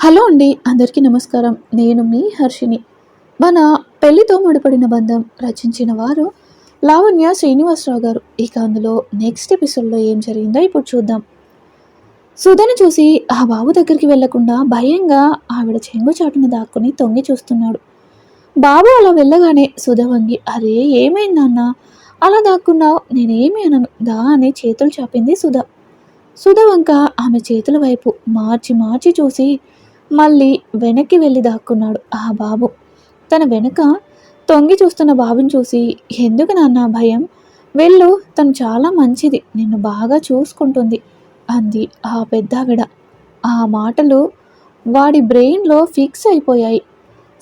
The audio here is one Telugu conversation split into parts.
హలో అండి అందరికీ నమస్కారం. నేను మీ హర్షిని మన పెళ్ళితో ముడిపడిన బంధం రచించిన వారు లావణ్య శ్రీనివాసరావు గారు. ఇక అందులో నెక్స్ట్ ఎపిసోడ్లో ఏం జరిగిందో ఇప్పుడు చూద్దాం. సుధను చూసి ఆ బాబు దగ్గరికి వెళ్ళకుండా భయంగా ఆవిడ చెంగు చాటును దాక్కుని తొంగి చూస్తున్నాడు. బాబు అలా వెళ్ళగానే సుధ వంగి అరే ఏమైందన్నా? అలా దాక్కున్నావు? నేనేమి అనను. దా అని చేతులు చాపింది సుధ. సుధ వంక ఆమె చేతుల వైపు మార్చి మార్చి చూసి మళ్ళీ వెనక్కి వెళ్ళి దాక్కున్నాడు ఆ బాబు. తన వెనుక తొంగి చూస్తున్న బాబుని చూసి ఎందుకు నాన్న భయం? వెళ్ళు తను చాలా మంచిది నిన్ను బాగా చూసుకుంటుంది అంది ఆ పెద్దావిడ. ఆ మాటలు వాడి బ్రెయిన్లో ఫిక్స్ అయిపోయాయి.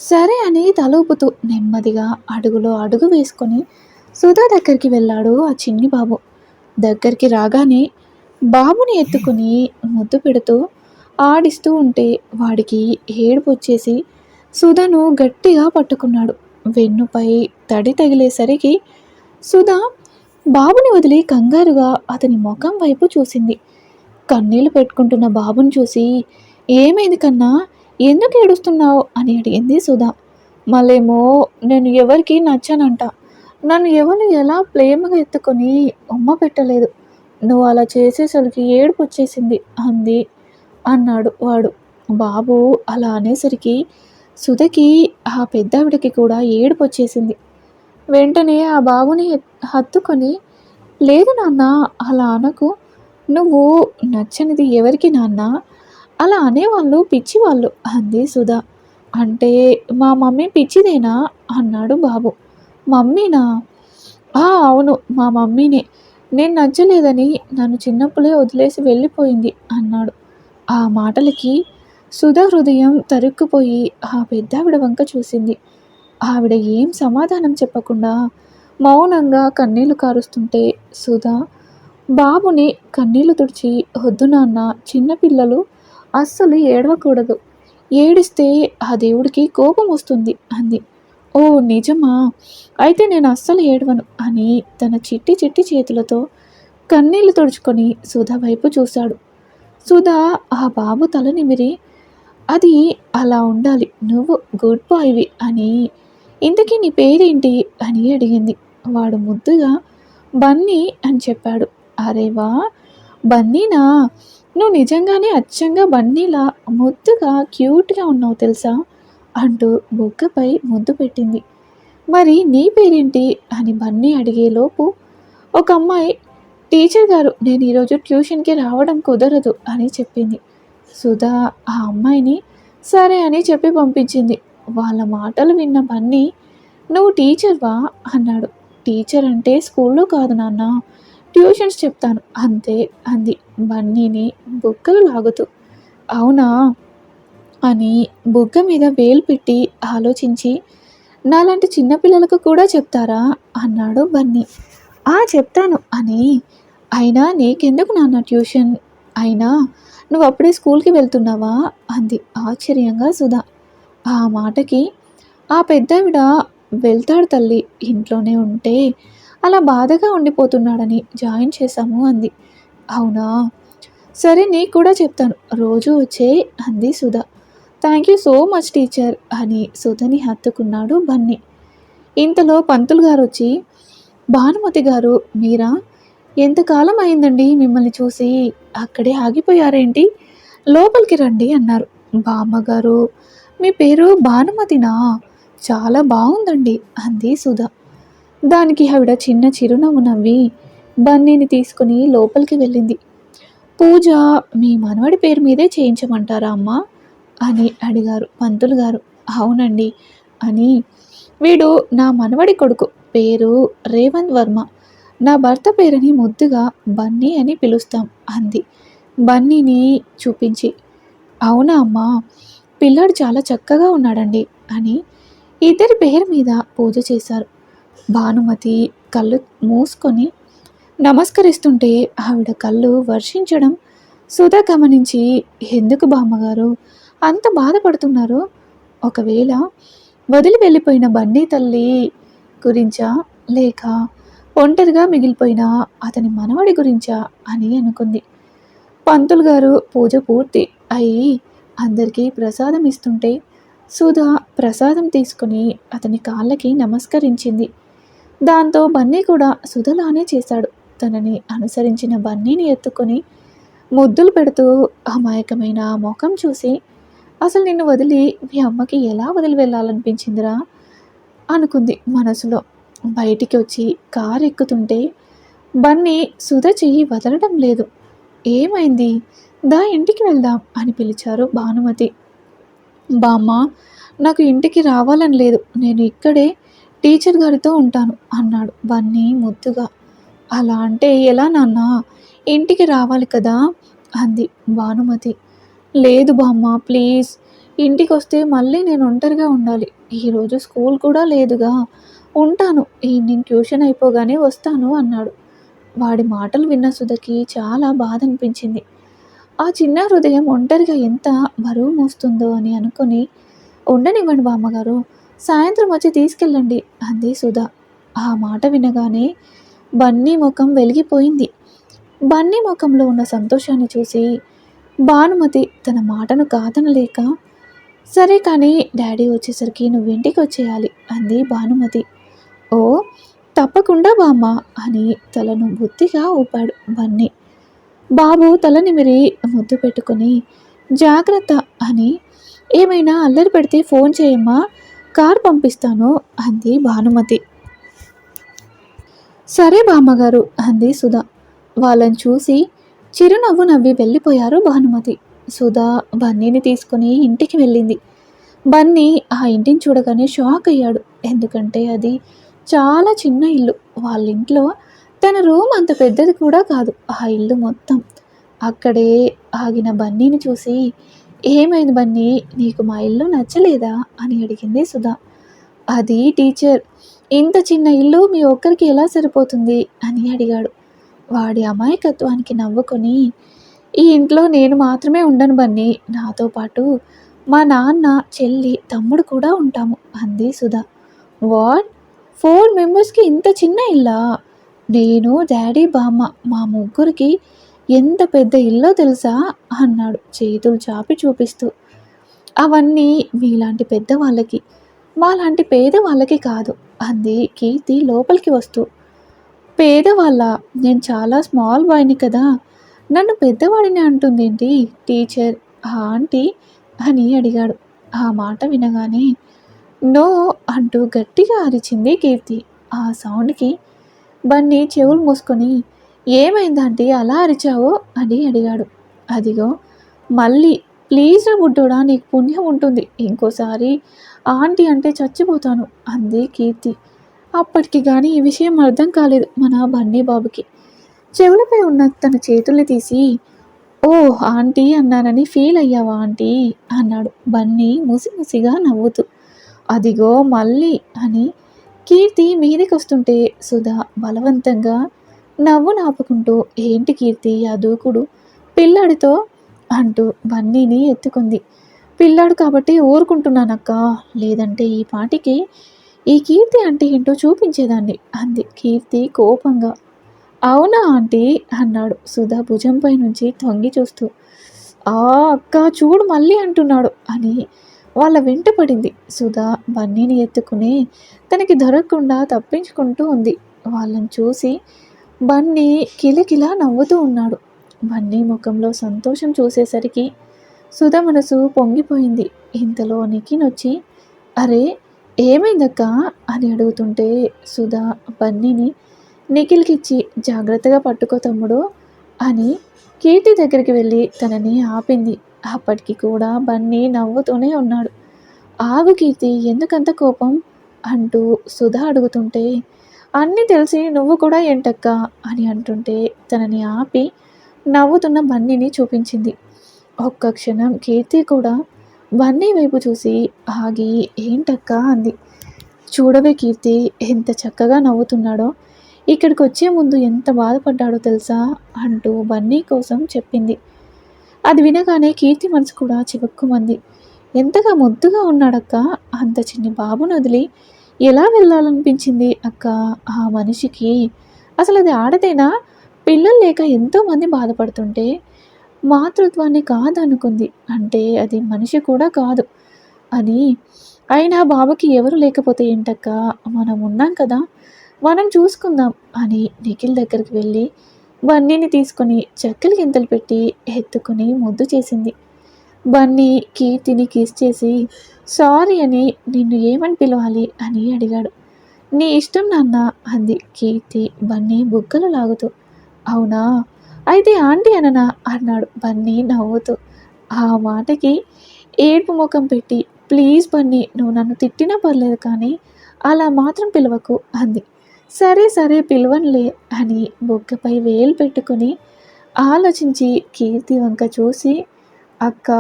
సరే అని తలూపుతూ నెమ్మదిగా అడుగులో అడుగు వేసుకొని సుధా దగ్గరికి వెళ్ళాడు ఆ చిన్ని బాబు. దగ్గరికి రాగానే బాబుని ఎత్తుకుని ముద్దు పెడుతూ ఆడిస్తూ ఉంటే వాడికి ఏడుపు వచ్చేసి సుధను గట్టిగా పట్టుకున్నాడు. వెన్నుపై తడి తగిలేసరికి సుధా బాబుని వదిలి కంగారుగా అతని ముఖం వైపు చూసింది. కన్నీళ్ళు పెట్టుకుంటున్న బాబుని చూసి ఏమైంది కన్నా? ఎందుకు ఏడుస్తున్నావు? అని అడిగింది సుధా. మళ్ళేమో నేను ఎవరికి నచ్చానంట. నన్ను ఎవరు ఎలా ప్రేమగా ఎత్తుకొని ఉమ్మ పెట్టలేదు. నువ్వు అలా చేసేసరికి ఏడుపు వచ్చేసింది అంది అన్నాడు వాడు. బాబు అలా అనేసరికి సుధకి ఆ పెద్దావిడకి కూడా ఏడుపు వచ్చేసింది వెంటనే ఆ బాబుని హత్తుకొని లేదు నాన్న అలా అనకు. నువ్వు నచ్చనిది ఎవరికి నాన్న? అలా అనేవాళ్ళు పిచ్చివాళ్ళు అంది సుధా. అంటే మా మమ్మీ పిచ్చిదేనా? అన్నాడు బాబు. మమ్మీనా? "ఆ, అవును మా మమ్మీనే. నేను నచ్చలేదని నన్ను చిన్నప్పుడే వదిలేసి వెళ్ళిపోయింది అన్నాడు. ఆ మాటలకి సుధా హృదయం తరుక్కుపోయి ఆ పెద్దావిడ వంక చూసింది. ఆవిడ ఏం సమాధానం చెప్పకుండా మౌనంగా కన్నీళ్ళు కారుస్తుంటే సుధా బాబుని కన్నీళ్ళు తుడిచి వద్దు నాన్న చిన్నపిల్లలు అస్సలు ఏడవకూడదు. ఏడిస్తే ఆ దేవుడికి కోపం వస్తుంది అంది. ఓ నిజమా? అయితే నేను అస్సలు ఏడవను అని తన చిట్టి చిట్టి చేతులతో కన్నీళ్ళు తుడుచుకొని సుధా వైపు చూశాడు. సుధా ఆ బాబు తల నిమిరి. అది అలా ఉండాలి నువ్వు గుడ్ బాయ్వి అని. ఇంతకీ నీ పేరేంటి అని అడిగింది. వాడు ముద్దుగా బన్నీ అని చెప్పాడు. అరే వా బన్నీనా? నువ్వు నిజంగానే అచ్చంగా బన్నీలా ముద్దుగా క్యూట్గా ఉన్నావు తెలుసా? అంటూ బుగ్గపై ముద్దు పెట్టింది. మరి నీ పేరేంటి? అని బన్నీ అడిగేలోపు ఒక అమ్మాయి టీచర్ గారు నేను ఈరోజు ట్యూషన్కి రావడం కుదరదు అని చెప్పింది. సుధా ఆ అమ్మాయిని సరే అని చెప్పి పంపించింది. వాళ్ళ మాటలు విన్న బన్నీ నువ్వు టీచర్వా అన్నాడు. టీచర్ అంటే స్కూల్లో కాదు నాన్న ట్యూషన్స్ చెప్తాను అంతే అంది. బన్నీని బుగ్గలు లాగుతూ అవునా అని బుగ్గ మీద వేలు పెట్టి ఆలోచించి నాలాంటి చిన్నపిల్లలకు కూడా చెప్తారా అన్నాడు బన్నీ. ఆ చెప్తాను అని అయినా నీకెందుకు నాన్న ట్యూషన్? అయినా నువ్వు అప్పుడే స్కూల్కి వెళ్తున్నావా? అంది ఆశ్చర్యంగా సుధా. ఆ మాటకి ఆ పెద్దావిడ వెళ్తాడు తల్లి ఇంట్లోనే ఉంటే అలా బాధగా ఉండిపోతున్నాడని జాయిన్ చేశాము అంది. అవునా? సరే నీకు కూడా చెప్తాను. రోజు వచ్చే అంది Sudha. Thank you so much teacher అని సుధని హత్తుకున్నాడు బన్నీ. ఇంతలో పంతులు గారు వచ్చి భానుమతి గారు మీరా? ఎంతకాలం అయిందండి మిమ్మల్ని చూసి? అక్కడే ఆగిపోయారేంటి? లోపలికి రండి అన్నారు. బామ్మగారు మీ పేరు భానుమతినా చాలా బాగుందండి అంది సుధా. దానికి ఆవిడ చిన్న చిరునవ్వు నవ్వి బన్నీని తీసుకుని లోపలికి వెళ్ళింది. పూజ మీ మనవడి పేరు మీదే చేయించమంటారా అమ్మా? అని అడిగారు పంతులు గారు. అవునండి అని. వీడు నా మనవడి కొడుకు. పేరు రేవంత్ వర్మ. నా భర్త పేరుని ముద్దుగా బన్నీ అని పిలుస్తాం అంది. బన్నీని చూపించి అవునా అమ్మా పిల్లాడు చాలా చక్కగా ఉన్నాడండి అని ఇద్దరి పేరు మీద పూజ చేశారు. భానుమతి కళ్ళు మూసుకొని నమస్కరిస్తుంటే ఆవిడ కళ్ళు వర్షించడం సుధా గమనించి ఎందుకు బామ్మగారు అంత బాధపడుతున్నారు? ఒకవేళ వదిలి వెళ్ళిపోయిన బండి తల్లి గురించా లేక ఒంటరిగా మిగిలిపోయిన అతని మనవడి గురించా అని అనుకుంది. పంతులు గారు పూజ పూర్తి అయి అందరికీ ప్రసాదం ఇస్తుంటే సుధా ప్రసాదం తీసుకుని అతని కాళ్ళకి నమస్కరించింది. దాంతో బన్నీ కూడా సుధలానే చేశాడు. తనని అనుసరించిన బన్నీని ఎత్తుకొని ముద్దులు పెడుతూ అమాయకమైన ముఖం చూసి అసలు నిన్ను వదిలి మీ అమ్మకి ఎలా వదిలి వెళ్ళాలనిపించిందిరా? అనుకుంది మనసులో. బయటికి వచ్చి కారు ఎక్కుతుంటే బన్నీ సుధ చెయ్యి వదలడం లేదు. ఏమైంది? దా ఇంటికి వెళ్దాం అని పిలిచారు భానుమతి. బామ్మ నాకు ఇంటికి రావాలని లేదు. నేను ఇక్కడే టీచర్ గారితో ఉంటాను అన్నాడు బన్నీ ముద్దుగా. అలా అంటే ఎలా నాన్న? ఇంటికి రావాలి కదా? అంది భానుమతి. లేదు బామ్మ ప్లీజ్. ఇంటికి వస్తే మళ్ళీ నేను ఒంటరిగా ఉండాలి. ఈరోజు స్కూల్ కూడా లేదుగా. ఉంటాను. ఈవినింగ్ ట్యూషన్ అయిపోగానే వస్తాను అన్నాడు. వాడి మాటలు విన్న సుధకి చాలా బాధ అనిపించింది. ఆ చిన్న హృదయం ఒంటరిగా ఎంత బరువు మోస్తుందో అని అనుకుని ఉండనివ్వండి బామ్మగారు సాయంత్రం వచ్చి తీసుకెళ్ళండి అంది సుధ. ఆ మాట వినగానే బన్నీ ముఖం వెలిగిపోయింది. బన్నీ ముఖంలో ఉన్న సంతోషాన్ని చూసి భానుమతి తన మాటను కాదనలేక సరే కానీ డాడీ వచ్చేసరికి నువ్వు ఇంటికి వచ్చేయాలి అంది భానుమతి. ఓ తప్పకుండా బామ్మ అని తలను బుద్ధిగా ఊపాడు బన్నీ. బాబు తల నిమిరి ముద్దు పెట్టుకుని జాగ్రత్త అని ఏమైనా అల్లరి పెడితే ఫోన్ చేయమ్మా కార్ పంపిస్తాను అంది భానుమతి. సరే బామ్మగారు అంది సుధా. వాళ్ళని చూసి చిరునవ్వు నవ్వి వెళ్ళిపోయారు భానుమతి. సుధా బన్నీని తీసుకుని ఇంటికి వెళ్ళింది. బన్నీ ఆ ఇంటిని చూడగానే షాక్ అయ్యాడు. ఎందుకంటే అది చాలా చిన్న ఇల్లు. వాళ్ళ ఇంట్లో తన రూమ్ అంత పెద్దది కూడా కాదు. ఆ ఇల్లు మొత్తం అక్కడే ఆగిన బన్నీని చూసి ఏమైంది బన్నీ? నీకు మా ఇల్లు నచ్చలేదా? అని అడిగింది సుధా. అది టీచర్ ఇంత చిన్న ఇల్లు మీ ఒక్కరికి ఎలా సరిపోతుంది? అని అడిగాడు. వాడి అమాయకత్వానికి నవ్వుకొని ఈ ఇంట్లో నేను మాత్రమే ఉండను బన్నీ. నాతో పాటు మా నాన్న చెల్లి తమ్ముడు కూడా ఉంటాము అంది సుధా. వాట్? ఫోర్ మెంబర్స్కి ఇంత చిన్న ఇల్లా? నేను డాడీ బామ్మ మా ముగ్గురికి ఎంత పెద్ద ఇల్లో తెలుసా? అన్నాడు చేతులు చాపి చూపిస్తూ. అవన్నీ మీలాంటి పెద్దవాళ్ళకి మాలాంటి పేదవాళ్ళకి కాదు అంది కీర్తి లోపలికి వస్తూ. పేదవాళ్ళ నేను చాలా స్మాల్ బాయ్ని కదా? నన్ను పెద్దవాడిని అంటుందేంటి? టీచర్ ఆ ఆంటీ అని అడిగాడు. ఆ మాట వినగానే నో అంటూ గట్టిగా అరిచింది కీర్తి. ఆ సౌండ్కి బన్నీ చెవులు మూసుకొని ఏమైందంటే అలా అరిచావో? అని అడిగాడు. అదిగో మళ్ళీ ప్లీజ్ రా బుడ్డోడా నీకు పుణ్యం ఉంటుంది. ఇంకోసారి ఆంటీ అంటే చచ్చిపోతాను అంది కీర్తి. అప్పటికి కానీ ఈ విషయం అర్థం కాలేదు మన బన్నీ బాబుకి. చెవులపై ఉన్న తన చేతుల్ని తీసి ఓ ఆంటీ అన్నానని ఫీల్ అయ్యావా ఆంటీ? అన్నాడు బన్నీ ముసిముసిగా నవ్వుతూ. అదిగో మళ్ళీ అని కీర్తి మీదికొస్తుంటే సుధా బలవంతంగా నవ్వు నాపుకుంటూ ఏంటి కీర్తి ఆ దూకుడు? పిల్లాడితో? అంటూ బన్నీని ఎత్తుకుంది. పిల్లాడు కాబట్టి ఊరుకుంటున్నానక్క. లేదంటే ఈ పాటికి ఈ కీర్తి అంటే ఏంటో చూపించేదాన్ని అంది కీర్తి కోపంగా. అవునా ఆంటీ? అన్నాడు సుధా భుజంపై నుంచి తొంగి చూస్తూ. ఆ అక్క చూడు మళ్ళీ అంటున్నాడు అని వాళ్ళ వెంట పడింది. సుధా బన్నీని ఎత్తుకుని తనకి దొరకకుండా తప్పించుకుంటూ ఉంది. వాళ్ళని చూసి బన్నీ కిలకిలా నవ్వుతూ ఉన్నాడు. బన్నీ ముఖంలో సంతోషం చూసేసరికి సుధ మనసు పొంగిపోయింది. ఇంతలో నిఖిన్ అరే ఏమైందక్క? అని అడుగుతుంటే సుధా బన్నీని నిఖిల్కిచ్చి జాగ్రత్తగా పట్టుకో తమ్ముడు అని కీర్తి దగ్గరికి వెళ్ళి తనని ఆపింది. అప్పటికి కూడా బన్నీ నవ్వుతూనే ఉన్నాడు. ఆగు కీర్తి ఎందుకంత కోపం? అంటూ సుధా అడుగుతుంటే అన్నీ తెలిసి నువ్వు కూడా ఏంటక్క? అని అంటుంటే తనని ఆపి నవ్వుతున్న బన్నీని చూపించింది. ఒక్క క్షణం కీర్తి కూడా బన్నీ వైపు చూసి ఆగి ఏంటక్క? అంది. చూడవే కీర్తి ఎంత చక్కగా నవ్వుతున్నాడో ఇక్కడికి వచ్చే ముందు ఎంత బాధపడ్డాడో తెలుసా అంటూ బన్నీ కోసం చెప్పింది. అది వినగానే కీర్తి మనసు కూడా చివక్కుమంది. ఎంతగా ముద్దుగా ఉన్నాడక్క? అంత చిన్ని బాబును వదిలి ఎలా వెళ్ళాలనిపించింది అక్క? ఆ మనిషికి అసలు అది ఆడదేనా? పిల్లలు లేక ఎంతోమంది బాధపడుతుంటే మాతృత్వాన్ని కాదనుకుంది. అంటే అది మనిషి కూడా కాదు అని. అయినా బాబుకి ఎవరు లేకపోతే ఏంటక్క? మనం ఉన్నాం కదా. మనం చూసుకుందాం అని నిఖిల్ దగ్గరికి వెళ్ళి బన్నీని తీసుకొని చెక్కలు గింతలు పెట్టి ఎత్తుకుని ముద్దు చేసింది. బన్నీ కీర్తిని కిస్ చేసి సారీ అని నిన్ను ఏమని పిలవాలి? అని అడిగాడు. నీ ఇష్టం నాన్న అంది కీర్తి బన్నీ బుగ్గలు లాగుతూ. అవునా? అయితే ఆంటీ అననా? అన్నాడు బన్నీ నవ్వుతూ. ఆ మాటకి ఏడుపు ముఖం పెట్టి ప్లీజ్ బన్నీ నువ్వు నన్ను తిట్టినా పర్లేదు కానీ అలా మాత్రం పిలవకు అంది. సరే సరే పిలవనులే అని బొగ్గపై వేలు పెట్టుకుని ఆలోచించి కీర్తి వంక చూసి అక్క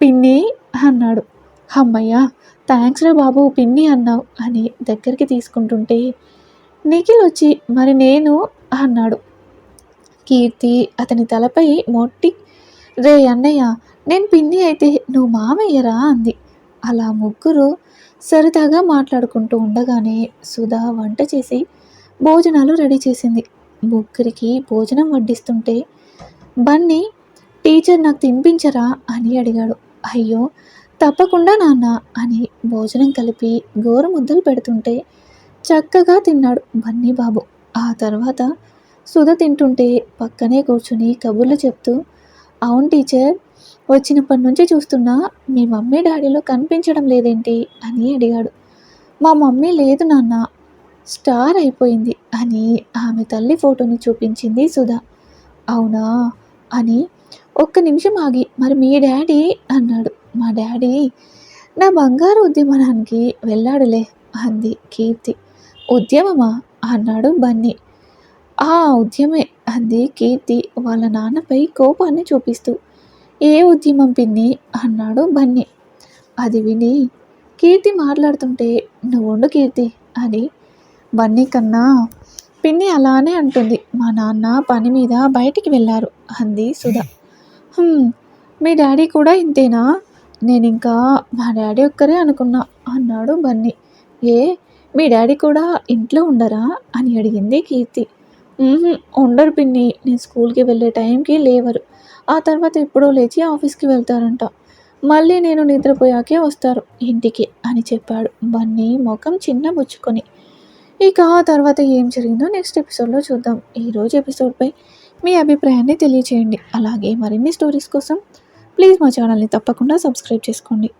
పిన్ని అన్నాడు. అమ్మయ్యా థ్యాంక్స్ రా బాబు పిన్ని అన్నావు అని దగ్గరికి తీసుకుంటుంటే నిఖిల్ వచ్చి మరి నేను అన్నాడు. కీర్తి అతని తలపై మొట్టి రే అన్నయ్య నేను పిన్ని అయితే నువ్వు మామయ్యరా అంది. అలా ముగ్గురు సరదాగా మాట్లాడుకుంటూ ఉండగానే సుధా వంట చేసి భోజనాలు రెడీ చేసింది. ముగ్గురికి భోజనం వడ్డిస్తుంటే బన్నీ టీచర్ నాకు తినిపించరా? అని అడిగాడు. అయ్యో తప్పకుండా నాన్న అని భోజనం కలిపి గోరు ముద్దలు పెడుతుంటే చక్కగా తిన్నాడు బన్నీ బాబు. ఆ తర్వాత సుధ తింటుంటే పక్కనే కూర్చుని కబుర్లు చెప్తూ అవును టీచర్ వచ్చినప్పటి నుంచి చూస్తున్నా మీ మమ్మీ డాడీలో కనిపించడం లేదేంటి అని అడిగాడు. మా మమ్మీ లేదు నాన్న స్టార్ అయిపోయింది అని ఆమె తల్లి ఫోటోని చూపించింది సుధా. అవునా? అని ఒక్క నిమిషం ఆగి మరి మీ డాడీ? అన్నాడు. మా డాడీ నా బంగారు ఉద్యమనానికి వెళ్ళాడులే అంది కీర్తి. ఉద్యమమా? అన్నాడు బన్నీ. ఆ ఉద్యమే అంది కీర్తి. వాళ్ళ నాన్నపై కోపాన్ని చూపిస్తూ. ఏ ఉద్యమం పిన్ని? అన్నాడు బన్నీ. అది విని కీర్తి మాట్లాడుతుంటే నువ్వుండు కీర్తి అని. బన్నీ కన్నా పిన్ని అలానే అంటుంది. మా నాన్న పని మీద బయటికి వెళ్ళారు అంది సుధా. మీ డాడీ కూడా ఇంతేనా? నేను ఇంకా మా డాడీ ఒక్కరే అనుకున్నా అన్నాడు బన్నీ. ఏ మీ డాడీ కూడా ఇంట్లో ఉండరా? అని అడిగింది కీర్తి. ఉండరు పిన్ని నేను స్కూల్కి వెళ్ళే టైంకి లేవరు. ఆ తర్వాత ఎప్పుడో లేచి ఆఫీస్కి వెళ్తారంట. మళ్ళీ నేను నిద్రపోయాకే వస్తారు ఇంటికి అని చెప్పాడు బన్నీ ముఖం చిన్న బుచ్చుకొని. ఇక ఆ తర్వాత ఏం జరిగిందో నెక్స్ట్ ఎపిసోడ్లో చూద్దాం. ఈరోజు ఎపిసోడ్పై మీ అభిప్రాయాన్ని తెలియచేయండి. అలాగే మరిన్ని స్టోరీస్ కోసం ప్లీజ్ మా ఛానల్ని తప్పకుండా సబ్స్క్రైబ్ చేసుకోండి.